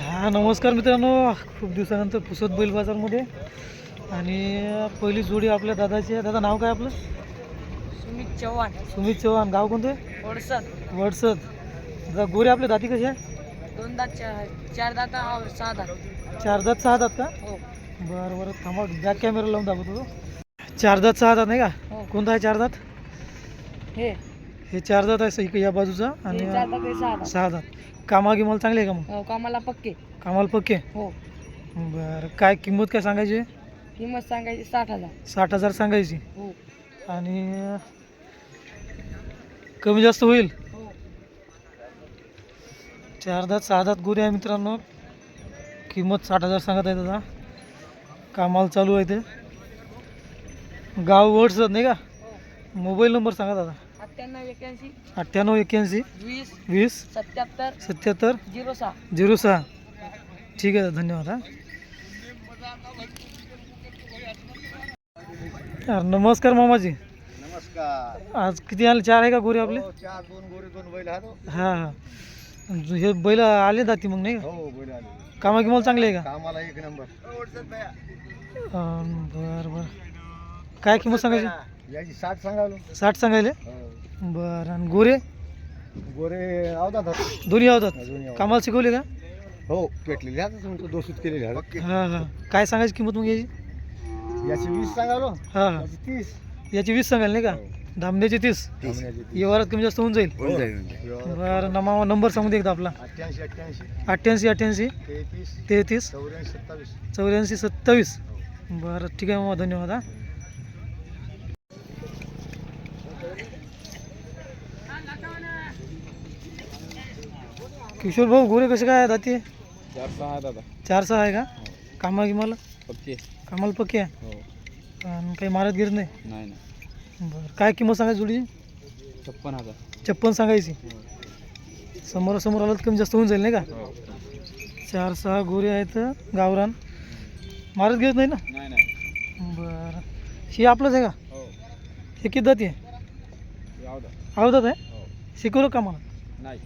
हा नमस्कार मित्रांनो. खूप दिवसानंतर पुसद बैल बाजारमध्ये. आणि पहिली जोडी आपल्या दादाची आहे. दादा नाव काय आपलं? सुमित चव्हाण. सुमित चव्हाण. गाव कोणतं? ओडसर वडसद दादा गोरे आपले दाती कशी आहे दोन दात चार चार दात और सहा दात. चार दात सहा दात का? हो. बरं बरं. थांबा बॅक कॅमेरा लावून दाखवतो तो. चार दात सहा दात नाही का? हो. कोणता आहे चार दात? हे. हे चार दात आहे इकडे या बाजूचा आणि हे चार दात हे सहा दात. सहा दात. कामा गिमाल चांगले आहे का मग? हो कामाला पक्के. कामाला पक्के? हो. बरं काय किंमत काय सांगायची? आहे? किंमत सांगायची साठ हजार. साठ हजार सांगायची. हो. आणि कमी जास्त होईल? हो. चार दात सहा दात गोरे आहे मित्रांनो. किंमत साठ हजार सांगत आहे दादा. कामाला चालू आहे ते. गाव वडसद नाही का? मोबाईल नंबर सांगा दादा. अठ्ठ्याण्णव एक्याऐंशी अठ्ठ्याण्णव वीस वीस सत्याहत्तर सत्याहत्तर झिरो सहा. झिरो सहा. ठीक आहे धन्यवाद हा. यार, नमस्कार मामाजी. नमस्कार. आज किती आले चार आहे का गोरे आपले? हो, चार दोन गोरे दोन बैल आहेत हो. हां. हां हे बैल आले जाती मग नाही का? हो बैल आले. कामा किमाला चांगले आहे का? कामाला एक नंबर. अं, बरं बरं. काय किंमत सांगायची? याची साठ सांगालो साठ सांगायले? हो. बरं आणि गोरे? गोरे आवतात हो. दोन्ही आवतात. कामाला शिकवले का? हो पेटलेले तुमचं दोषित केलेले हां हां. काय सांगायची किंमत मग याची? याची वीस सांगालो हां. हां याची तीस. याची वीस सांगाल नाही का? धामण्याची तीस. व्यवहारात कमी जास्त होऊन जाईल. बरं नमा नंबर सांगू दे एकदा आपला. अठ्ठ्याऐंशी अठ्ठ्याऐंशी. तेहतीस. चौऱ्याऐंशी सत्तावीस. चौऱ्याऐंशी सत्तावीस. बरं ठीक आहे मामा धन्यवाद हा. किशोर भाऊ गोरे कसे काय जाते चार सहा दादा चार सहा आहे का? कामा गिमाला? पक्के कामाला पक्की आहे? हो. आणि काही मारत गिरत नाही? बरं. काय किंमत सांगायची जोडीची? छप्पन हजार. छप्पन सांगायची. समोरासमोर आलं तर कमी जास्त होऊन जाईल नाही का? हो. चार सहा गोरे आहेत गावरान. मारत गिरत नाही ना? नाही नाही. बरं. हे आपलंच आहे का? हो. हे किती जाती आहे? अवधात आहे? हो. शिकवलं का मला नाही.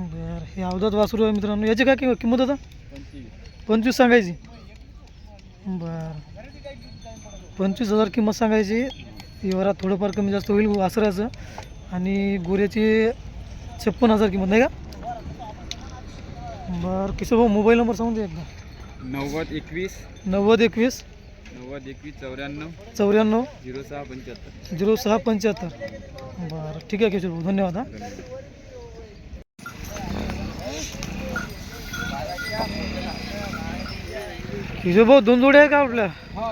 बरं हे अवधात वासरू आहे मित्रांनो. याची काय किंमत किंमत पंचवीस पंचवीस सांगायची. बरं. पंचवीस हजार किंमत सांगायची. व्यवहारात थोडंफार कमी जास्त होईल वासराचं. आणि गोऱ्याची छप्पन हजार किंमत नाही का? बरं किशोर भाऊ मोबाईल नंबर सांगून दे एकदा. नव्वद एकवीस. नव्वद एकवीस. नव्वद एकवीस चौऱ्याण्णव. चौऱ्याण्णव. झिरो सहा पंच्याहत्तर. झिरो सहा पंच्याहत्तर. बरं ठीक आहे किशोर भाऊ धन्यवाद हा. किशोर भाऊ दोन जोडे आहे का आपल्या? हो.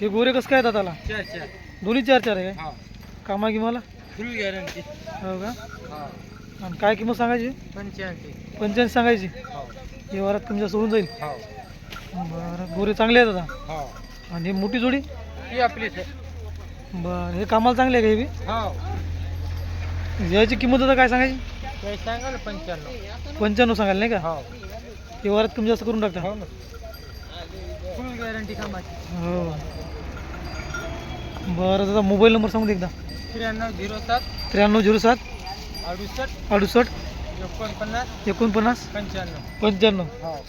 हे गोरे कसं काय दादाला चार चार. दोन्ही चार चार आहे हा. कामा किमाला? फुल गॅरंटी हो का? हा. आणि काय किंमत सांगायची? पंच्याऐंशी. पंच्याऐंशी सांगायची? हो. व्यवहारात कमी जास्त होऊन जाईल. हो. बरं गोरे चांगले आहेत दादा हो. आणि ही मोठी जोडी? ही आहे. बरं हे कामाला चांगले आहे का हे बी? याची किंमत आता काय सांगायची? पंच्याण्णव. पंच्याण्णव सांगायला नाही का? हो. व्यवहारात कमी जास्त करून टाकता. हो ना. फुल गॅरंटी कामाची. हो. बरं दादा मोबाईल नंबर सांगू दे एकदा. त्र्याण्णव झिरो सात त्र्याण्णव झिरो सात अडुसष्ट अडुसष्ट एकोणपन्नास एकोणपन्नास पंच्याण्णव. पंच्याण्णव. हो.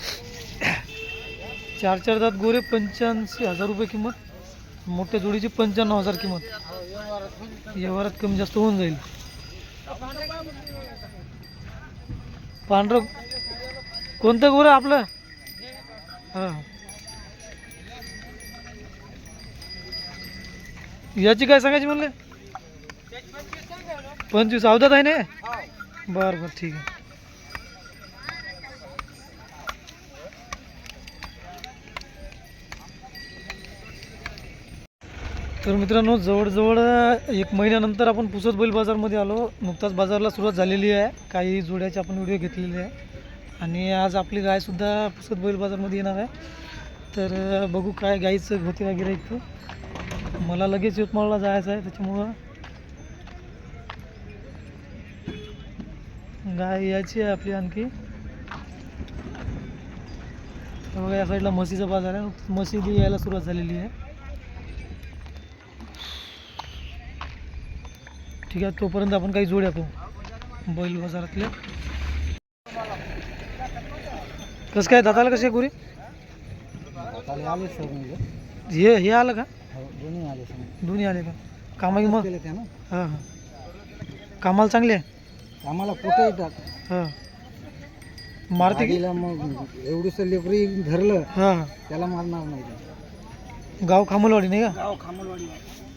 चार चार दात गोरे पंच्याऐंशी हजार रुपये किंमत. मोठ्या जोडीची पंच्याण्णव हजार किंमत. हो व्यवहारात होईल व्यवहारात कमी जास्त होऊन जाईल. पांढरं कोणतं गोरं आपलं? हां. याची काय सांगायची म्हणले? पंचवीस अवधात आहे ना? बरं बरं ठीक आहे. तर मित्रांनो जवळजवळ एक महिन्यानंतर आपण पुसद बैल बाजारमध्ये आलो. नुकताच बाजारला सुरुवात झालेली आहे. काही जोड्याचे आपण व्हिडिओ घेतलेले आहे. आणि आज आपली गायसुद्धा पुसद बैल बाजारमध्ये येणार आहे. तर बघू काय गाईचं होते वगैरे इथं. मला लगेच यवतमाळला जायचं आहे त्याच्यामुळं गाय यायची आहे आपली आणखी. बघा या साईडला म्हशीचा बाजार आहे. म्हशी बी यायला सुरुवात झालेली आहे. ठीक आहे तोपर्यंत आपण काही जोड्या पाहू. बैल बाजारातले. कसं काय दाताला कशी आहे गुरी? म्हणजे. हे हे आलं का? दोन्ही आले दोन्ही आले का? कामागी मग केले त्या ना हां हां. कामाला चांगले? आहे आम्हाला कुठे येतात? हां. मारते की? मग एवढंसं लेकरी धरलं हां. हां त्याला मारणार नाही ते. गाव खामलवाडी नाही का? गाव खामलवाडी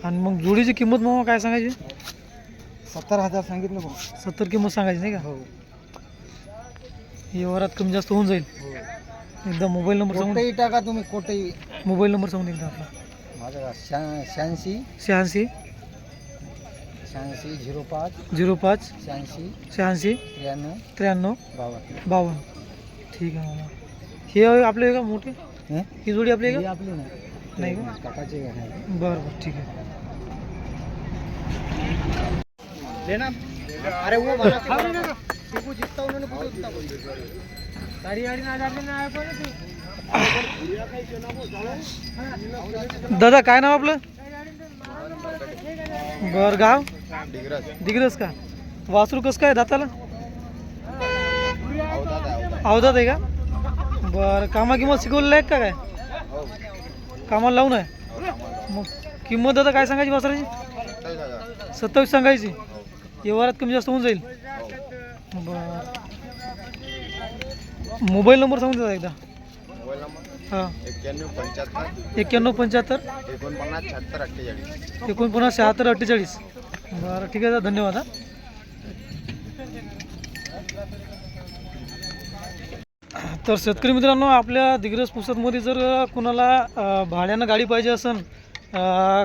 आणि मग जोडीची किंमत मग काय सांगायची? सत्तर हजार सांगितलं बघ सत्तर किंमत सांगायची नाही का? हो. व्यवहारात कमी जास्त होऊन जाईल. हो. एकदा मोबाईल नंबर सांगून टाका तुम्ही कोठेही मोबाईल नंबर सांगून एकदा आपला. शहाऐंशी शहाऐंशी शहाऐंशी झिरो पाच। झिरो पाच। शहाऐंशी शहाऐंशी त्र्याण्णव। त्र्याण्णव। बावन्न बावन्न ठीक आहे मामा. हे आपले का मोठे? हे? ही जोडी आपली आहे ही का? आपली नाही. नाही का? काकाची आहे. बरं बरं ठीक आहे. लेना अरे वो वाला शिकू जितना उन्होंने पूछा उतना बोल गाड़ी ना जाते ना आए दादा काय नाव आपलं? बर गाव? दिग्रस का? वासरू कसं काय दाताला? अवधात आहे का? बरं कामा किंमत शिकवलेलं आहे का काय? कामाला लावून आहे? मग किंमत दादा काय सांगायची वासराची? सत्तावीस सांगायची. व्यवहारात कमी जास्त होऊन जाईल. बरं. मोबाईल नंबर सांगून देता एकदा. हां. एक्क्याण्णव पंच्याहत्तर. एक्क्याण्णव पंच्याहत्तर? एकोणपन्नास शहात्तर अठ्ठेचाळीस. एकोणपन्नास शहात्तर अठ्ठेचाळीस. बरं ठीक आहे दादा धन्यवाद हा. तर शेतकरी मित्रांनो आपल्या दिग्रस पुसदमध्ये जर कुणाला अ, भाड्यानं गाडी पाहिजे असेल अ,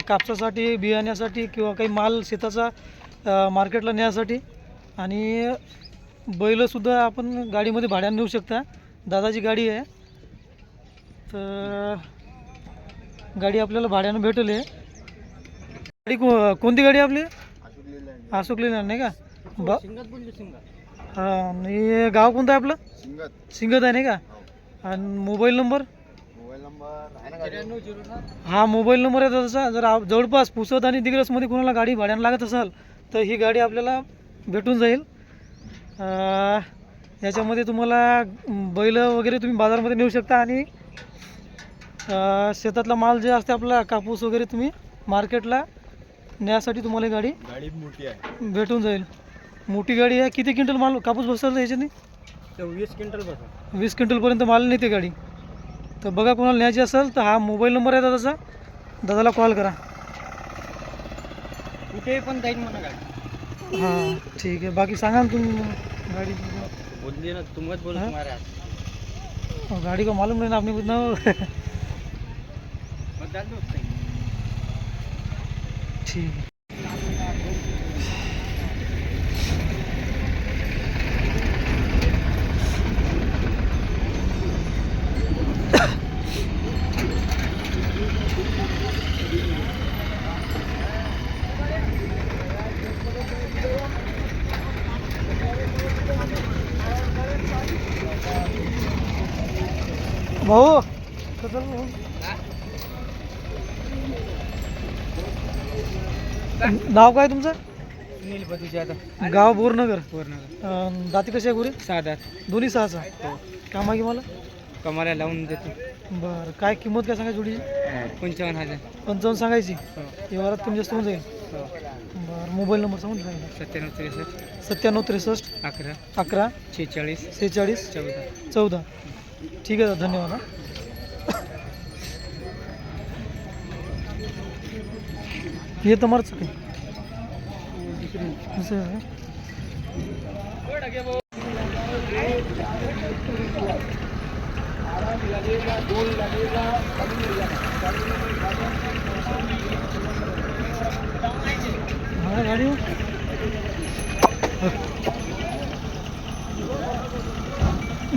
कापसासाठी बियाण्यासाठी किंवा काही माल शेताचा अ, मार्केटला नेण्यासाठी आणि बैलसुद्धा आपण गाडीमध्ये भाड्यानं नेऊ शकता. दादाची गाडी आहे. तर गाडी आपल्याला भाड्यानं भेटेल. आहे गाडी को कोणती गाडी आपली? अशोक लेलँड नाही का? ब हा आणि गाव कोणतं आहे आपलं? सिंगत आहे नाही का? आणि मोबाईल नंबर? हा मोबाईल नंबर आहे तसा. जर जवळपास पुसद आणि दिग्रसमध्ये कोणाला गाडी भाड्यानं लागत असाल तर ही गाडी आपल्याला भेटून जाईल. याच्यामध्ये तुम्हाला बैल वगैरे तुम्ही बाजारामध्ये नेऊ शकता आणि शेतातला माल जे असते आपला कापूस वगैरे तुम्ही मार्केटला न्यासाठी तुम्हाला ही गाडी गाडी मोठी आहे. भेटून जाईल. मोठी गाडी आहे. किती क्विंटल माल कापूस बसतात याच्याने? वीस क्विंटल बसा. वीस क्विंटलपर्यंत माल नेते गाडी. तर बघा कोणाला न्यायची असेल तर हा मोबाईल नंबर आहे दादाचा. दादाला कॉल करा. कुठेही पण जाईल म्हणा गाडी. हां ठीक आहे. बाकी सांगा ना तुम्ही गाडी. बोलली ना तुम्हाला बोल हाँ? गाड़ी का मालूम नहीं ना आपने ना बदल दो ठीक है भाऊ कसं भाऊ? नाव काय तुमचं? गाव बोरनगर पूर्ण अं, दाती कशी आहे गुरे? साधा दोन्ही सहाचा. हो. कामागी मला कमाला लावून देतो. बरं. काय किंमत काय सांगायची जोडीची? पंचावन्न हजार. पंचावन्न सांगायची? हो. व्यवहारात कमी जास्त होऊन जाईल. हो. बरं. मोबाईल नंबर सांगून सांगा. सत्त्याण्णव त्रेसष्ट. सत्त्याण्णव त्रेसष्ट. अकरा. अकरा. शेहेचाळीस. सेहेचाळीस चौदा. चौदा. ठीक आहे दादा धन्यवाद हा. ये तुम्हारा चुकी का? हा, गाडी हो.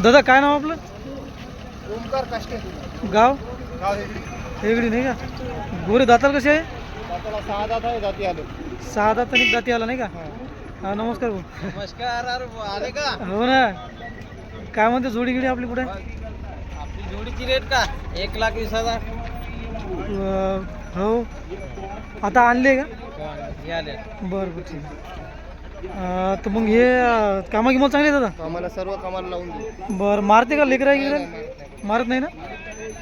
दादा काय नाव आपलं ओमकार काष्टे गाव गाव हेगडी नाही का गोरे दाताल कसे आहे त्याला सहा दात आहे जाती आलो. सहा दात आणि दाती आला नाही का? हा. नमस्कार भाऊ. नमस्कार अरे आले का? हो ना. काय म्हणते जोडी गिडी आपली कुठे? आपली जोडीची रेट का? एक लाख वीस हजार. हो. आता आणले का? हे आले. बरं बरं ठीक आहे. अं, तर मग हे अं, कामा किंमत चांगली आहे दादा कामाला सर्व कामाला लावून देऊ बरं मारते का लेकरा गिकरा? मारत नाही ना?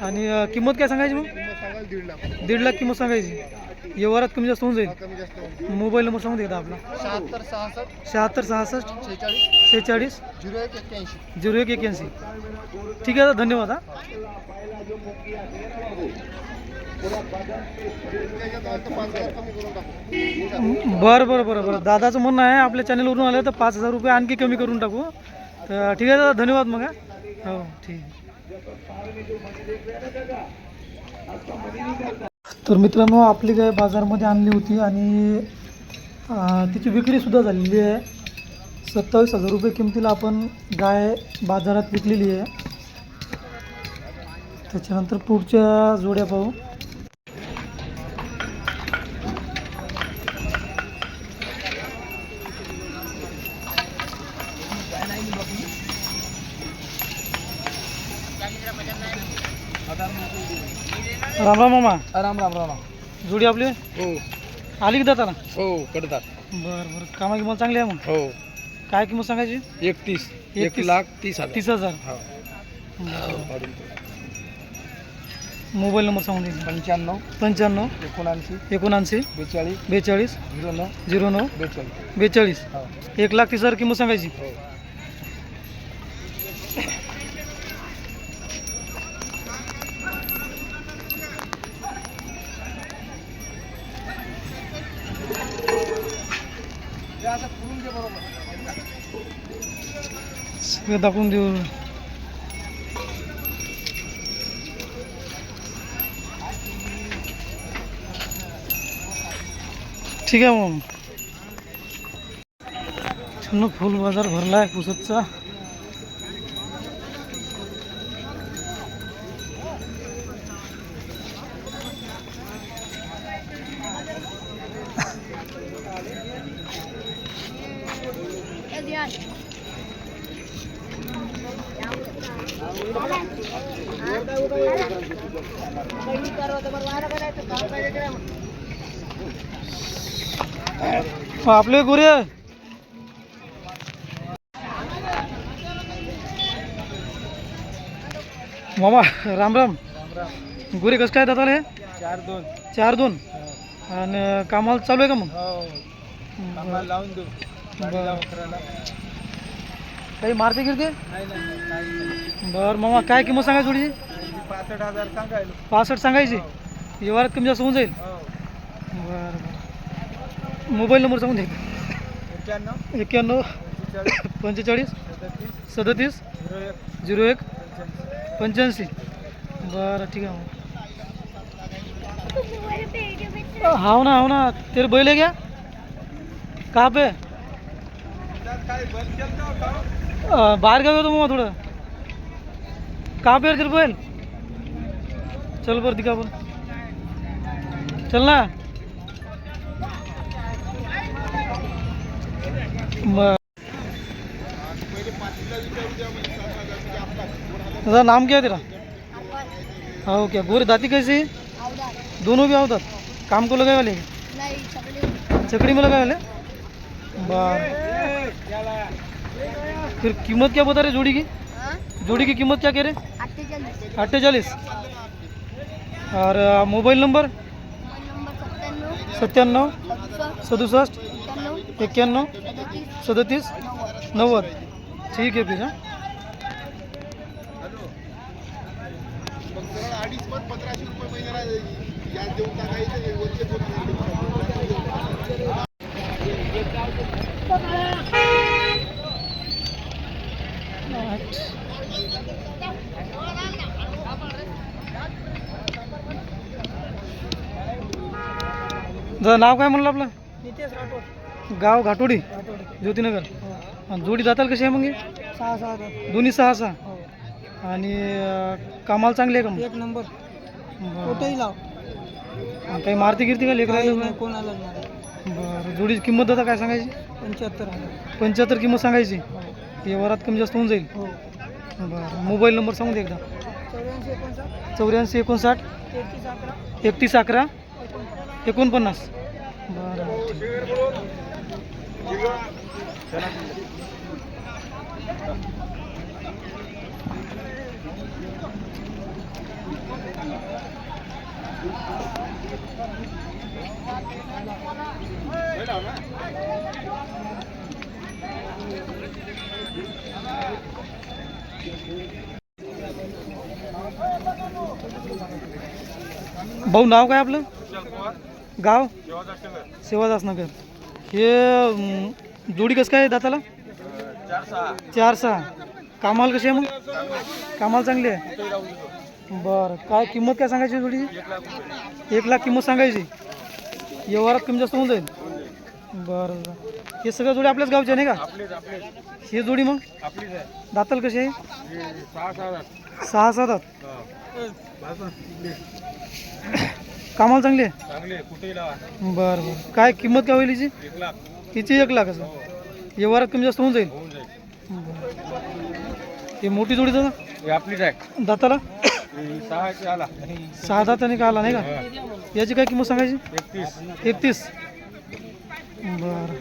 आणि अं, किंमत काय सांगायची मग? सांगाल दीड लाख. दीड लाख किंमत सांगायची. व्यवहारात कमी जास्त होऊन जाईल. कमी जास्त होईल. मोबाईल नंबर सांगू दे एकदा आपला. शहात्तर सहासष्ट शहात्तर सहासष्ट शेहेचाळीस शेहेचाळीस झिरो एक एक्क्याऐंशी. झिरो एक ठीक आहे दादा धन्यवाद हा. बरं बरं बरं बरं. दादाचं म्हणणं आहे आपल्या चॅनलवरून आलं तर पाच हजार रुपये आणखी कमी करून टाकू. तर ठीक आहे दादा धन्यवाद मग हा. हो ठीक आहे. तर मित्रांनो आपली गाय बाजारमध्ये आणली होती आणि तिची विक्रीसुद्धा झालेली आहे. सत्तावीस हजार रुपये किमतीला आपण गाय बाजारात विकलेली आहे. त्याच्यानंतर पुढच्या जोड्या पाहू. राम राम मामा. राम राम राम. जोडी आपली? हो. आली की दाताला हो कडतात बरं बरं. कामा किंमत चांगली आहे मग? हो. काय किंमत सांगायची? एकतीस. एक लाख तीस हजार. तीस हजार. हो. मोबाईल नंबर सांगून देईल पंच्याण्णव. पंच्याण्णव. एकोणऐंशी. एकोणऐंशी. बेचाळीस. बेचाळीस. झिरो नऊ. झिरो नऊ. बेचाळीस. बेचाळीस. हो. एक लाख तीस हजार किंमत सांगायची? सगळं दाखवून देऊ ठीक आहे मग छान फुल बाजार भरला आहे पुसतचा आपले गोरे. मामा राम राम. गोरे कसं काय दादा हे चार दोन. चार दोन. आणि कामाला चालू आहे का मग? हो. लावून देऊ. काही मारते गिरते? बरं मामा काय किंमत सांगायची थोडीशी पासष्ट हजार सांगायला. पासष्ट सांगायची? व्यवहारात कमी जास्त होऊन जाईल? हो. बरं बरं. मोबाईल नंबर सांगून दे. एक्क्याण्णव पंचेचाळीस सदतीस झिरो एक पंच्याऐंशी. बरं ठीक आहे. मग हाव ना हाव ना. तेरे बैल है क्या? कहाँ पे? का अ, बाहेर गए हो तो मामा थोडं. कहाँ पे है तेरे बैल? चल बरं दिखा बरं. चल ना. दादा नाम क्या है तेरा? हाँ क्या गोरे दाती कैसे? दोनों भी आवतात? काम को लगाए वाले? चकड़ी में लगाए वाले? बार फिर कीमत क्या बता रहे जोड़ी की? जोड़ी की कीमत क्या कह रहे? अट्ठे चालीस और मोबाइल नंबर? सत्त्याण्णव सदुसष्ट एक्क्याण्णव सदतीस नव्वद. ठीक आहे फिर नाव काय म्हणलं आपलं? नितेश राठोड. गाव घाटोडी ज्योतिनगर. हो आणि जोडी जाताल कशी आहे मग हे? सहा सहा दोन्ही सहा सहा. हो. आणि अ, कामाला चांगली आहे का मग? एक नंबर. बरं. कुठेही लाव. आणि काही मारती गिरती का काही लेकरायला नाही कोणाला नाही. बरं. जोडीची किंमत दादा काय सांगायची? पंच्याहत्तर हजार. पंच्याहत्तर किंमत सांगायची? हो. व्यवहारात कमी जास्त होऊन जाईल? हो. बरं. मोबाईल नंबर सांगू दे एकदा. चौऱ्याऐंशी एकोणसाठ. चौऱ्याऐंशी एकोणसाठ. तेहतीस अकरा. एकतीस अकरा. एकोणपन्नास. एकोणपन्नास. बरं. ठीक. भाऊ नाव काय आपलं? गाव? सेवादास नगर हे जोडी कसं काय दाताला? चार सहा. कामाल कशी आहे मग? कामाल चांगली आहे? बरं. काय किंमत काय सांगायची जोडीची एक लाख किंमत सांगायची. व्यवहारात कमी जास्त होऊन जाईल. बरं बरं. हे सगळं जोडी आपल्याच गावचे नाही का? हे जोडी मग? दाताल कशी आहे? सहा सात कामाला चांगली आहे? चांगले कुठेही लावा. बरं बरं. काय किंमत काय होईल हिची? एक लाख. हिची एक लाख असं? व्यवहारात कमी जास्त होऊन जाईल? होऊन जाईल. बरं. हे मोठी जोडी दादा हे आपलीच आहे. दाताला? ही सहाशे आला. सहा दाताने का आला नाही का? याची काय किंमत सांगायची? एकतीस. एकतीस. बरं.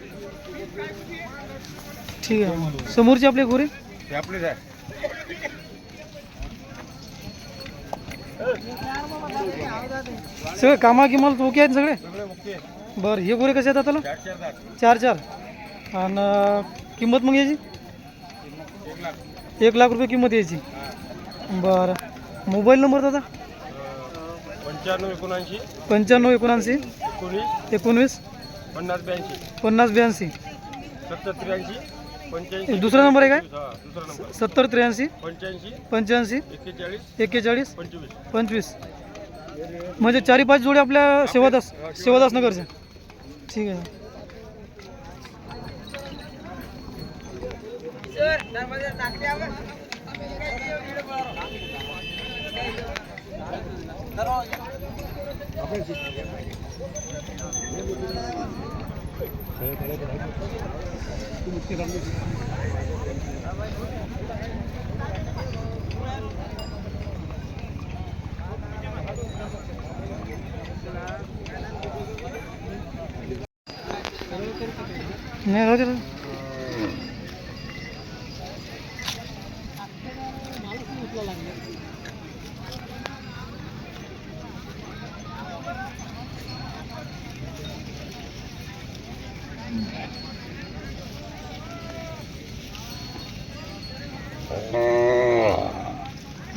ठीक आहे. समोरची आपली गोरे? हे आपलीच आहे. सगळे कामा किमाला ओके आहेत सगळे? बरं हे गोरे कसे आहेत दाताला चार चार आणि किंमत मग याची? एक लाख एक लाख रुपये किंमत यायची बरं. मोबाईल नंबर दादा? पंच्याण्णव एकोणऐंशी. पंच्याण्णव एकोणऐंशी. एकोणीस. एकोणवीस. पन्नास ब्याऐंशी. पन्नास ब्याऐंशी. सत्तर त्र्याऐंशी. पंच्याऐंशी. हे दुसरा नंबर आहे काय? हा दुसरा नंबर. सत्तर त्र्याऐंशी. पंच्याऐंशी. पंच्याऐंशी. एक्केचाळीस. एक्केचाळीस. पंचवीस. पंचवीस. म्हणजे चारी पाच जोडी आपल्या सेवादास सेवादास नगरच्या ठीक आहे. नाही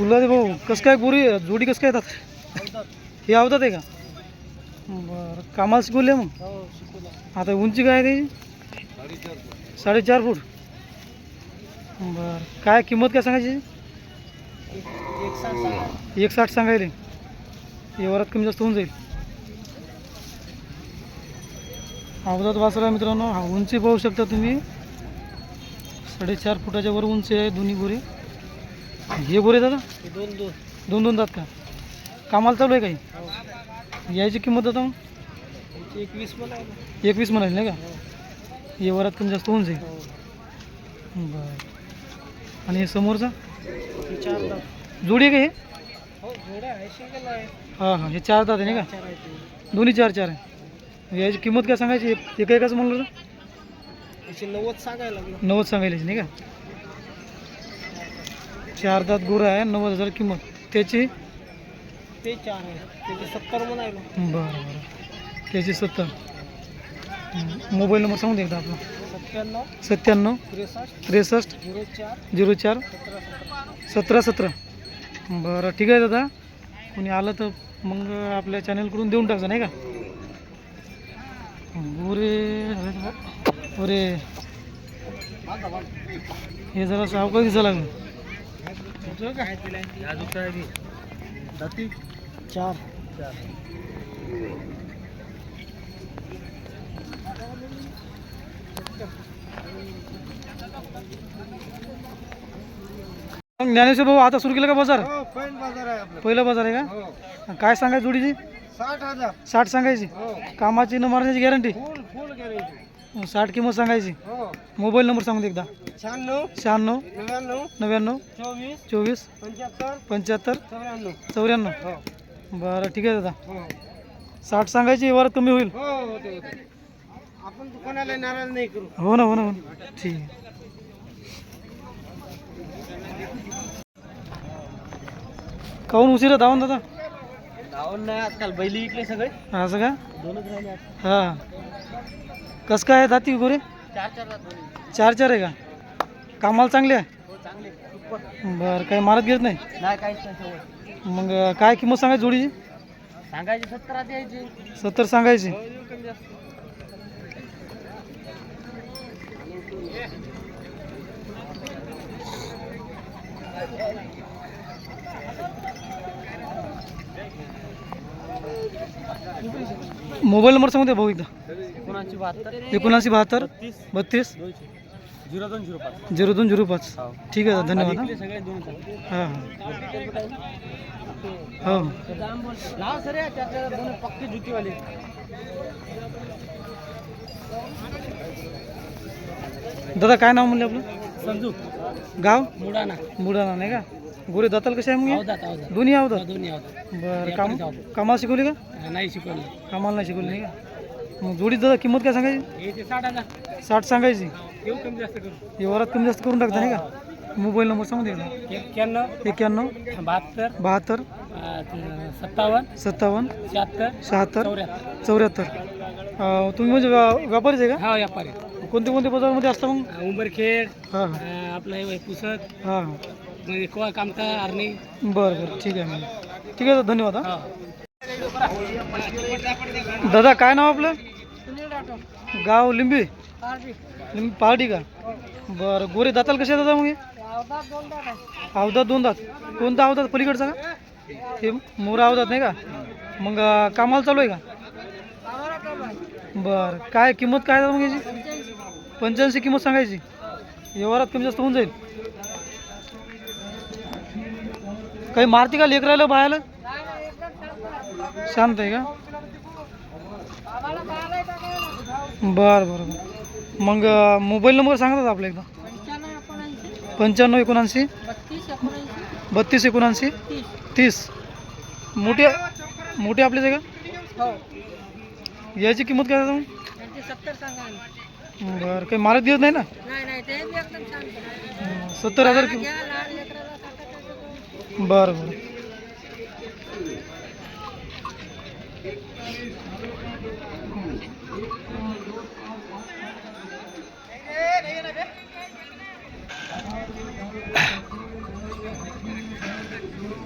तुला दे भाऊ कसं काय गोरी जोडी कसं काय येतात? हे आवतात आहे का? बरं कामाला शिकवले मग? आता उंची काय आहे त्याची? साडेचार फूट. बरं काय किंमत काय सांगायची? एक साठ सांगायले व्यवहारात कमी जास्त होऊन जाईल. अवधात वासरा मित्रांनो हा उंची पाहू शकता तुम्ही. साडेचार फुटाच्या वर उंची आहे दोन्ही गोरे. हे गोरे दादा? दोन दोन. दोन दोन दात का? कामाला चालू आहे काही? यायची किंमत दादा मग? एकवीस मला एकवीस म्हणाली नाही का? व्यवहारात कमी जास्त होऊन जाईल. बरं. आणि हे समोरचा? जोडी आहे का हे? हो हां हां. हे चार दात आहे नाही का. दोन्ही चार चार आहे. याची किंमत काय सांगायची? एक एक एकाचं म्हणलं नव्वद सांगायला नव्वद सांगायला नाही का? चार दात गोरा आहे नव्वद हजार किंमत. त्याची? ते चार आहे त्याचे सत्तर म्हणायला बरं बरं. त्याची सत्तर. मोबाईल नंबर सांगून एकदा आपला. सत्त्याण्णव सत्त्याण्णव त्रेसष्ट त्रेसष्ट झिरो चार झिरो चार सतरा सतरा. सतरा सतरा. बरं ठीक आहे दादा. कोणी आलं तर मग आपल्या चॅनलकडून देऊन टाकजा नाही का? गोरे अरे हे जरा सावकाश दिसायला लागलं. चार। मग ज्ञानेश्वर भाऊ आता सुरू केलं का बाज़ार? हो बाज़ार आहे आपलं. पहिला बाज़ार आहे का? काय सांगायची जोडीची? साठ हज़ार. साठ सांगायची. कामाची न मारण्याची गॅरंटी फुल फुल गॅरेंटी साठ किंमत सांगायची. हो. मोबाईल नंबर सांगून दे एकदा. शहाण्णव. शहाण्णव. नव्याण्णव. नव्याण्णव. चोवीस. चोवीस. पंच्याहत्तर. पंच्याहत्तर. चौऱ्याण्णव. चौऱ्याण्णव. हो. बरं ठीक आहे दादा. हो. साठ सांगायची व्यवहारात कमी होईल. हो होते होते. आपण दुकानाला नाराज नाही करू. हो ना हो ना हो ना. ठीक. आहे काहून उशिरा धावून दादा? धावून नाही आजकाल बैली विकले सगळे. असं का? दोनच राहिले आता. हां. कसं काय दाती गोरे? चार चार जात दोन्ही. चार चार आहे का? कामाला चांगले आहे? हो. बरं काही मारत घेत नाही? काहीच मग काय किंमत सांगायची जोडीची? सांगायचे सत्तर सत्तर सांगायची कमी जास्त मोबाईल नंबर सांगू भाऊ एकदा. एकोणऐंशी बहात्तर. तीस बत्तीस. झिरो दोन झिरो पाच. झिरो दोन झिरो पाच. हो. ठीक आहे धन्यवाद हां. हां हो. सर पक्के जुतीवाले दादा काय नाव म्हणले आपलं? समजू गाव? मुडाना बुडाणा नाही का? गोरे दाताल कसे आहे मग हे? अवधात अवधात दोन्ही आवतात दोन्ही अवधात बरं काम कामाला शिकवली का? नाही शिकवलं. कामाला नाही शिकवली नाही का? मग जोडी दादा किंमत काय सांगायची? हे ते साठ हजार. साठ सांगायची. येऊ कमी जास्त करू व्यवहारात कमी जास्त करून टाकता नाही का? मोबाईल नंबर सांगू दे एकदा. एक्क्याण्णव. एक्क्याण्णव. बहात्तर. बहात्तर. अं, सत्तावन्न. सत्तावन्न. शहात्तर. शहात्तर. चौऱ्याहत्तर. चौऱ्याहत्तर. अं, तुम्ही म्हणजे व्या- व्यापारीच आहे हा व्यापारी. का कोणते कोणते बाजारामध्ये असतं मग? उंबरखेड. हां. अं, आपलं हे पुसद हां. म्हणजे आर्णी बरं बरं ठीक आहे मग ठीक आहे दादा, धन्यवाद हां. दादा काय नाव आपलं? गाव लिंबी? लिंबी पहाडी का? बरं गोरे दाताल कसे दादा मग हे? अवधात दोन दात कोणता अवधात पलीकडचा का? हे मोरा अवधात नाही का? मग अं, कामाला चालू आहे का? बरं काय किंमत काय दादा मग याची? पंच्याऐंशी किंमत सांगायची. व्यवहारात कमी जास्त होऊन जाईल. काही मारती का लेकरायला बायाला शांत आहे का? बरं बरं बरं. मग मोबाईल नंबर सांगा दादा आपला एकदा पंच्याण्णव एकोणऐंशी. बत्तीस एकोणऐंशी. तीस. मोठी मोठी आपलीच आहे का? याची किंमत काय मग? सांगा बरं काही मारत देत नाही ना? सत्तर हजार कि बरं बरं.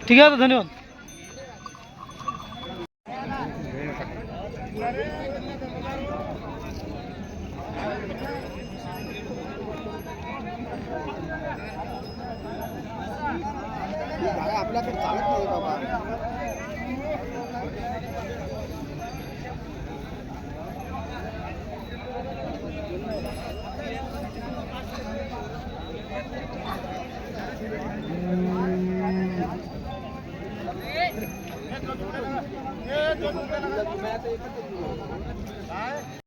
ठीक आहे धन्यवाद.